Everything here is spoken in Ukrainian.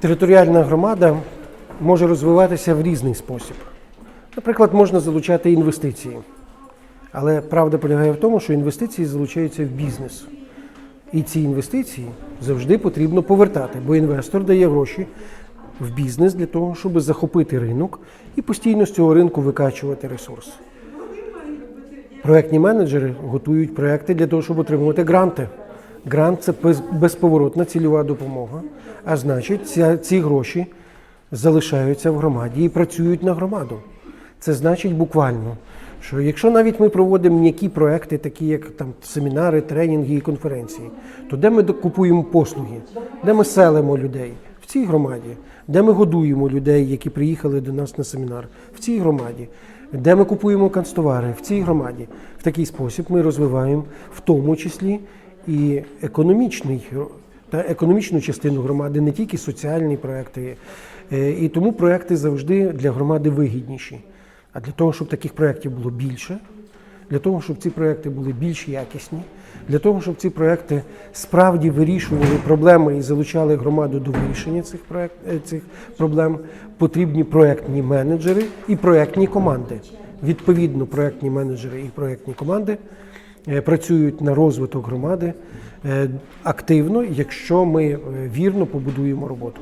Територіальна громада може розвиватися в різний спосіб. Наприклад, можна залучати інвестиції. Але правда полягає в тому, що інвестиції залучаються в бізнес. І ці інвестиції завжди потрібно повертати, бо інвестор дає гроші в бізнес для того, щоб захопити ринок і постійно з цього ринку викачувати ресурс. Проектні менеджери готують проекти для того, щоб отримувати гранти. Грант це без- безповоротна цільова допомога, а значить, ці гроші залишаються в громаді і працюють на громаду. Це значить буквально, що якщо навіть ми проводимо м'які проекти, такі як там семінари, тренінги і конференції, то де ми купуємо послуги, де ми селимо людей? В цій громаді, де ми годуємо людей, які приїхали до нас на семінар, в цій громаді, де ми купуємо канцтовари, в цій громаді. В такий спосіб ми розвиваємо в тому числі і економічний та економічну частину громади, не тільки соціальні проекти. Е, І тому проекти завжди для громади вигідніші. А для того, щоб таких проєктів було більше, для того, щоб ці проекти були більш якісні, для того, щоб ці проекти справді вирішували проблеми і залучали громаду до вирішення цих, проект, е, цих проблем, потрібні проектні менеджери і проектні команди. Відповідно, проектні менеджери і проектні команди працюють на розвиток громади е, активно, якщо ми е, вірно побудуємо роботу.